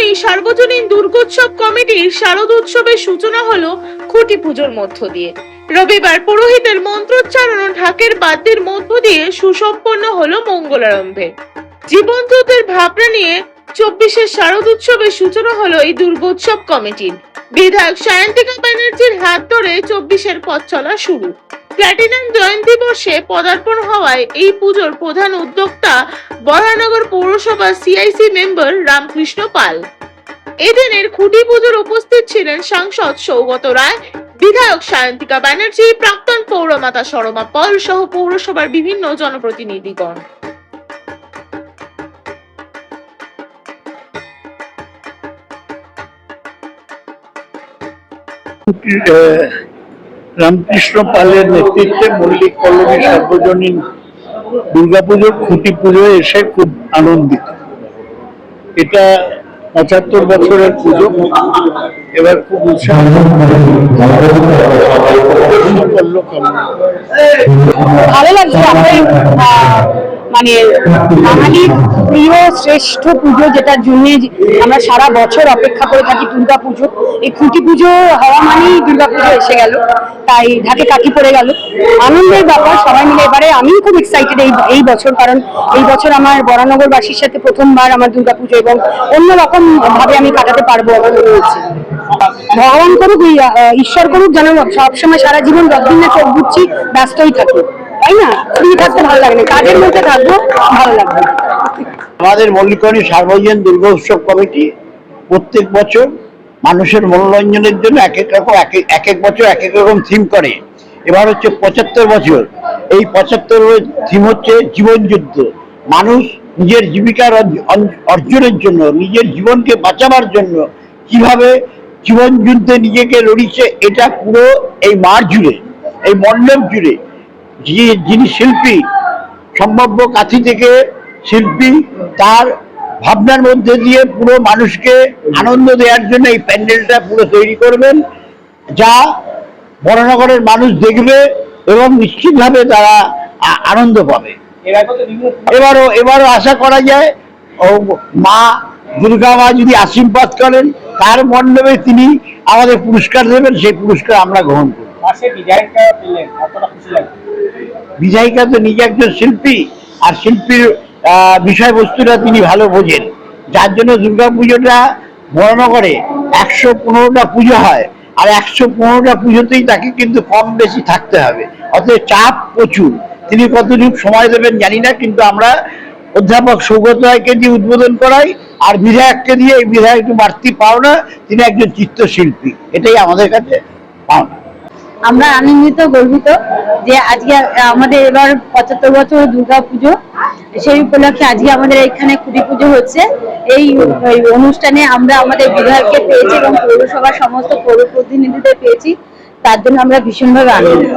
সার্বজনীন দুর্গোৎসব কমিটির শারদ উৎসবের সূচনা হলো খুঁটি পুজোর মধ্য দিয়ে। রবিবার পুরোহিতের মন্ত্রোচ্চারণ ঢাকের বাদ্যের মধ্য দিয়ে সুসম্পন্ন হলো মঙ্গলারম্ভে। জীবনযুদ্ধের ভাবনা নিয়ে চব্বিশের শারদ উৎসবের সূচনা হলো এই দুর্গোৎসব কমিটির। বিধায়ক সায়ন্তিকা ব্যানার্জির হাত ধরে চব্বিশের পথ চলা শুরু। প্ল্যাটিনাম জয়ন্তী বর্ষে পদার্পণ হওয়ায় এই পুজোর প্রধান উদ্যোক্তা বরানগর পৌরসভা সিআইসি মেম্বার রামকৃষ্ণ পাল। এদিনের খুঁটি পুজোর উপস্থিত ছিলেন সাংসদ সৌগত রায় বিধায়ক সায়ন্তিকা ব্যানার্জি প্রাক্তন পৌরমাতা সরমা পল সহ পৌরসভার বিভিন্ন জনপ্রতিনিধিগণ। আহ, রামকৃষ্ণ পালের নেতৃত্বে মল্লিক কলোনি সর্বজনীন দুর্গাপুজোর খুঁটি পুজোয় এসে খুব আনন্দিত। এটা পঁচাত্তর বছরের পুজো। এবার খুব উৎসাহ। মানে বাঙালির প্রিয় শ্রেষ্ঠ পুজো যেটার জন্য আমরা সারা বছর অপেক্ষা করে থাকি দুর্গা পুজো। এই খুঁটি পুজো হওয়া মানেই দুর্গা পুজো এসে গেল, তাই ঢাকে কাকি পড়ে গেল। আনন্দের ব্যাপার, সবাই মিলে এবারে আমিও খুব এক্সাইটেড এই এই বছর, কারণ এই বছর আমার বরানগরবাসীর সাথে প্রথমবার আমার দুর্গা পুজো এবং অন্যরকম ভাবে আমি কাটাতে পারব আমার মনে হচ্ছে। ভগবান করুক ঈশ্বর করুক, যেন সবসময় সারা জীবন রথদিনে চোখ বুঝছি ব্যস্তই থাকি তাই না? ফ্রি থাকতে ভালো লাগে না। কাজের মধ্যে থাকব, ভালো লাগবে আমাদের মল্লিকরণী সার্বজনীন দুর্গা উৎসব কমিটি প্রত্যেক বছর মানুষের মনোরঞ্জনের জন্য এক এক রকম, এক এক- বছর এক এক রকম থিম করে। এবার হচ্ছে পঁচাত্তর বছর। এই পঁচাত্তর থিম হচ্ছে জীবন যুদ্ধ। মানুষ নিজের জীবিকার অর্জ- অর্জ- অর্জনের জন্য, নিজের জীবনকে বাঁচাবার জন্য কীভাবে জীবন যুদ্ধে নিজেকে লড়িয়েছে, এটা পুরো এই মাঠ জুড়ে, এই মণ্ডপ জুড়ে যিনি শিল্পী, সম্ভাব্য কাথি থেকে শিল্পী, তার ভাবনার মধ্যে দিয়ে পুরো মানুষকে আনন্দ দেওয়ার জন্য এই প্যান্ডেলটা পুরো তৈরি করবেন, যা বড়নগরের মানুষ দেখবে এবং নিশ্চিতভাবে তারা আনন্দ পাবে। এবারও এবারও আশা করা যায়, ও মা দুর্গা মা যদি আশীর্বাদ করেন, তার মণ্ডপে তিনি আমাদের পুরস্কার দেবেন, সেই পুরস্কার আমরা গ্রহণ করব। পাশে তো নিজে একজন শিল্পী, আর শিল্পীর বিষয়বস্তুটা তিনি ভালো বোঝেন। যার জন্য দুর্গা পুজোটা বড়নগরে একশো পনেরোটা পুজো হয়, আর একশো পনেরোটা পুজোতেই তাকে কিন্তু কম বেশি থাকতে হবে। অতএব চাপ প্রচুর। তিনি কতটুকু সময় দেবেন জানি না, কিন্তু আমরা অধ্যাপক সৌগত রায়কে দিয়ে উদ্বোধন করাই, আর বিধায়ককে দিয়ে এই বিধায়ক একটু বাড়তি পাওনা, তিনি একজন চিত্রশিল্পী। এটাই আমাদের কাছে পাওনা। আমরা আনন্দিত, গর্বিত যে আজকে আমাদের এবার পঁচাত্তর বছর দুর্গা পুজো। সেই উপলক্ষে আজকে আমাদের এখানে কুড়ি পুজো হচ্ছে। এই অনুষ্ঠানে আমরা আমাদের বিধায়ককে পেয়েছি এবং পৌরসভার সমস্ত পৌর প্রতিনিধিদের পেয়েছি। তার জন্য আমরা ভীষণভাবে আনন্দিত।